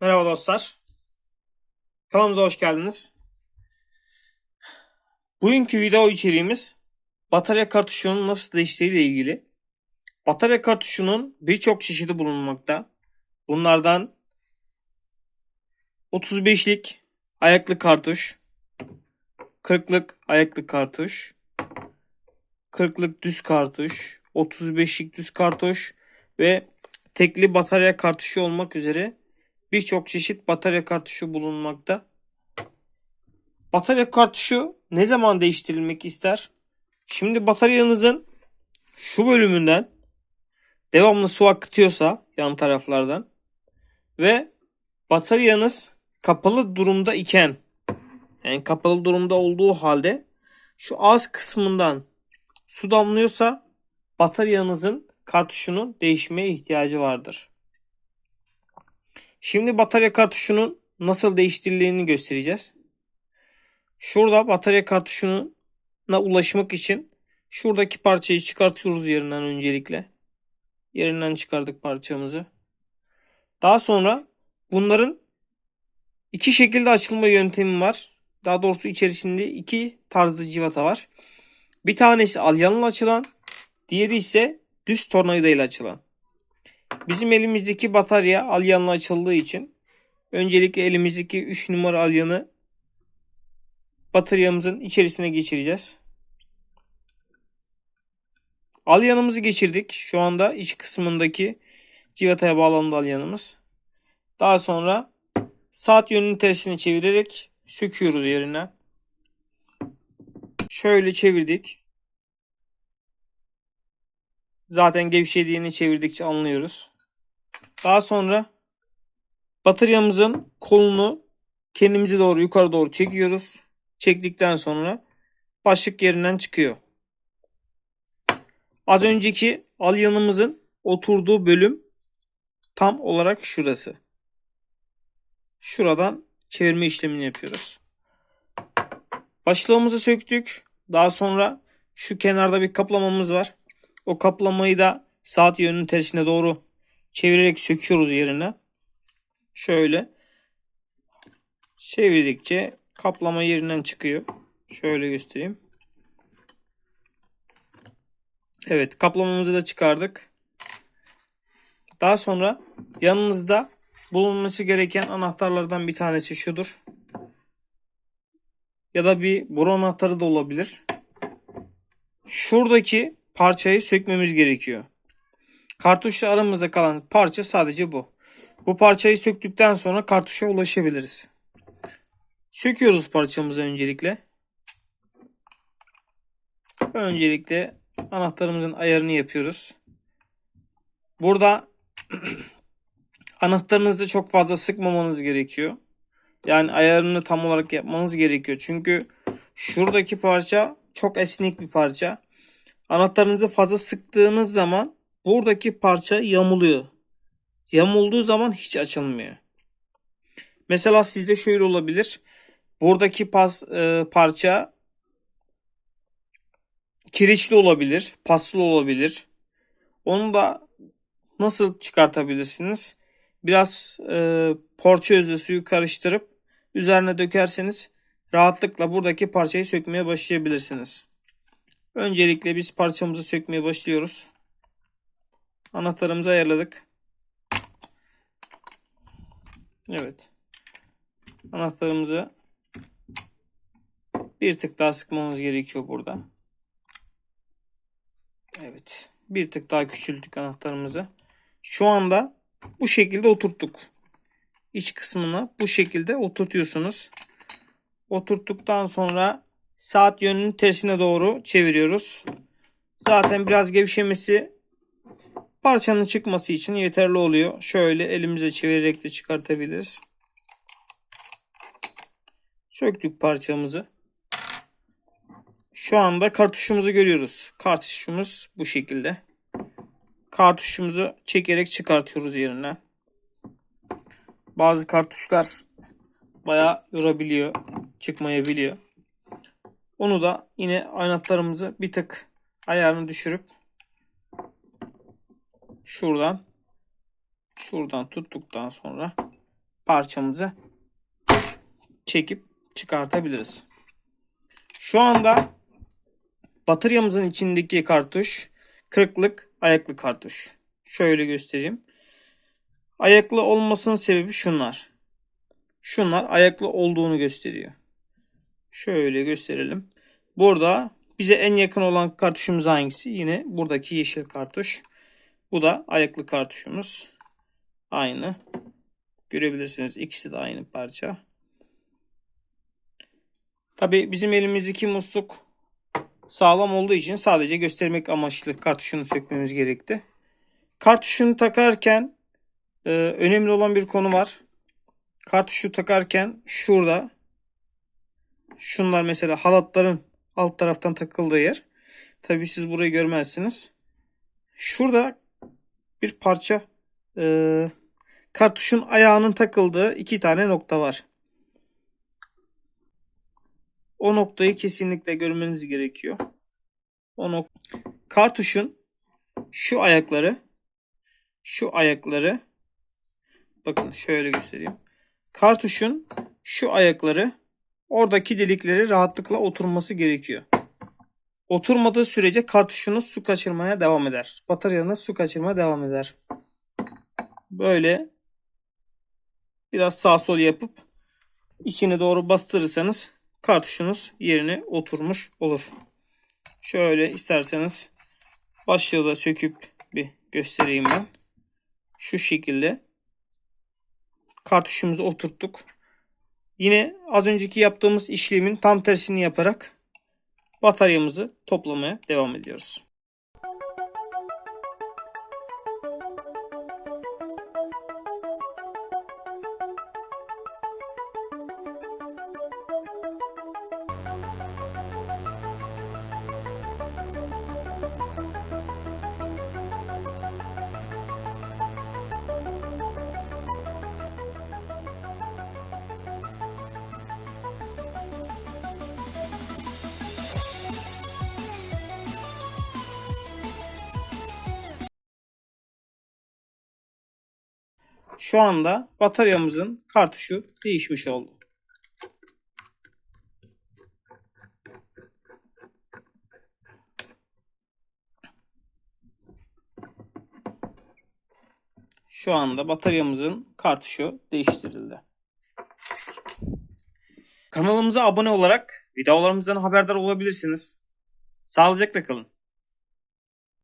Merhaba dostlar. Kanalımıza hoş geldiniz. Bugünkü video içeriğimiz batarya kartuşunun nasıl değiştiği ile ilgili. Batarya kartuşunun birçok çeşidi bulunmakta. Bunlardan 35'lik ayaklı kartuş, 40'lık ayaklı kartuş, 40'lık düz kartuş, 35'lik düz kartuş ve tekli batarya kartuşu olmak üzere birçok çeşit batarya kartuşu bulunmakta. Batarya kartuşu ne zaman değiştirilmek ister? Şimdi bataryanızın şu bölümünden devamlı su akıtıyorsa yan taraflardan ve bataryanız kapalı durumda iken yani kapalı durumda olduğu halde şu ağız kısmından su damlıyorsa bataryanızın kartuşunun değişmeye ihtiyacı vardır. Şimdi batarya kartuşunun nasıl değiştirildiğini göstereceğiz. Şurada batarya kartuşuna ulaşmak için şuradaki parçayı çıkartıyoruz yerinden öncelikle. Yerinden çıkardık parçamızı. Daha sonra bunların iki şekilde açılma yöntemi var. Daha doğrusu içerisinde iki tarzı civata var. Bir tanesi alyanla açılan, diğeri ise düz tornavida ile açılan. Bizim elimizdeki batarya alyanla açıldığı için öncelikle elimizdeki 3 numara alyanı bataryamızın içerisine geçireceğiz. Alyanımızı geçirdik. Şu anda iç kısmındaki civataya bağlandı alyanımız. Daha sonra saat yönünün tersine çevirerek söküyoruz yerine. Şöyle çevirdik. Zaten gevşediğini çevirdikçe anlıyoruz. Daha sonra bataryamızın kolunu kendimize doğru yukarı doğru çekiyoruz. Çektikten sonra başlık yerinden çıkıyor. Az önceki alyanımızın oturduğu bölüm tam olarak şurası. Şuradan çevirme işlemini yapıyoruz. Başlığımızı söktük. Daha sonra şu kenarda bir kaplamamız var. O kaplamayı da saat yönünün tersine doğru çevirerek söküyoruz yerine. Şöyle çevirdikçe kaplama yerinden çıkıyor. Şöyle göstereyim. Evet kaplamamızı da çıkardık. Daha sonra yanınızda bulunması gereken anahtarlardan bir tanesi şudur. Ya da bir boru anahtarı da olabilir. Şuradaki parçayı sökmemiz gerekiyor. Kartuşla aramızda kalan parça sadece bu. Bu parçayı söktükten sonra kartuşa ulaşabiliriz. Söküyoruz parçamızı öncelikle. Öncelikle anahtarımızın ayarını yapıyoruz. Burada anahtarınızı çok fazla sıkmamanız gerekiyor. Yani ayarını tam olarak yapmanız gerekiyor. Çünkü şuradaki parça çok esnek bir parça. Anahtarınızı fazla sıktığınız zaman buradaki parça yamuluyor. Yamulduğu zaman hiç açılmıyor. Mesela sizde şöyle olabilir. Buradaki pas, e, parça kireçli olabilir, paslı olabilir. Onu da nasıl çıkartabilirsiniz? Biraz e, porça özü suyu karıştırıp üzerine dökerseniz rahatlıkla buradaki parçayı sökmeye başlayabilirsiniz. Öncelikle biz parçamızı sökmeye başlıyoruz. Anahtarımızı ayarladık. Evet. Anahtarımızı bir tık daha sıkmamız gerekiyor burada. Evet. Bir tık daha küçülttük anahtarımızı. Şu anda bu şekilde oturttuk. İç kısmına bu şekilde oturtuyorsunuz. Oturttuktan sonra saat yönünün tersine doğru çeviriyoruz. Zaten biraz gevşemesi parçanın çıkması için yeterli oluyor. Şöyle elimize çevirerek de çıkartabiliriz. Söktük parçamızı. Şu anda kartuşumuzu görüyoruz. Kartuşumuz bu şekilde. Kartuşumuzu çekerek çıkartıyoruz yerinden. Bazı kartuşlar bayağı yorabiliyor. Çıkmayabiliyor. Onu da yine anahtarımızı bir tık ayarını düşürüp şuradan şuradan tuttuktan sonra parçamızı çekip çıkartabiliriz. Şu anda bataryamızın içindeki kartuş kırıklık ayaklı kartuş. Şöyle göstereyim. Ayaklı olmasının sebebi şunlar. Şunlar ayaklı olduğunu gösteriyor. Şöyle gösterelim. Burada bize en yakın olan kartuşumuz hangisi? Yine buradaki yeşil kartuş. Bu da ayaklı kartuşumuz. Aynı. Görebilirsiniz. İkisi de aynı parça. Tabi bizim elimizdeki musluk sağlam olduğu için sadece göstermek amaçlı kartuşunu sökmemiz gerekti. Kartuşunu takarken e, önemli olan bir konu var. Kartuşu takarken şurada şunlar mesela halatların alt taraftan takıldığı yer. Tabi siz burayı görmezsiniz. Şurada bir parça e, kartuşun ayağının takıldığı iki tane nokta var. O noktayı kesinlikle görmeniz gerekiyor. O nok kartuşun şu ayakları şu ayakları bakın şöyle göstereyim. Kartuşun şu ayakları oradaki delikleri rahatlıkla oturması gerekiyor. Oturmadığı sürece kartuşunuz su kaçırmaya devam eder. Bataryanız su kaçırmaya devam eder. Böyle biraz sağ sol yapıp içine doğru bastırırsanız kartuşunuz yerine oturmuş olur. Şöyle isterseniz başlığı da söküp bir göstereyim ben. Şu şekilde kartuşumuzu oturttuk. Yine az önceki yaptığımız işlemin tam tersini yaparak bataryamızı toplamaya devam ediyoruz. Şu anda bataryamızın kartuşu değişmiş oldu. Şu anda bataryamızın kartuşu değiştirildi. Kanalımıza abone olarak videolarımızdan haberdar olabilirsiniz. Sağlıcakla kalın.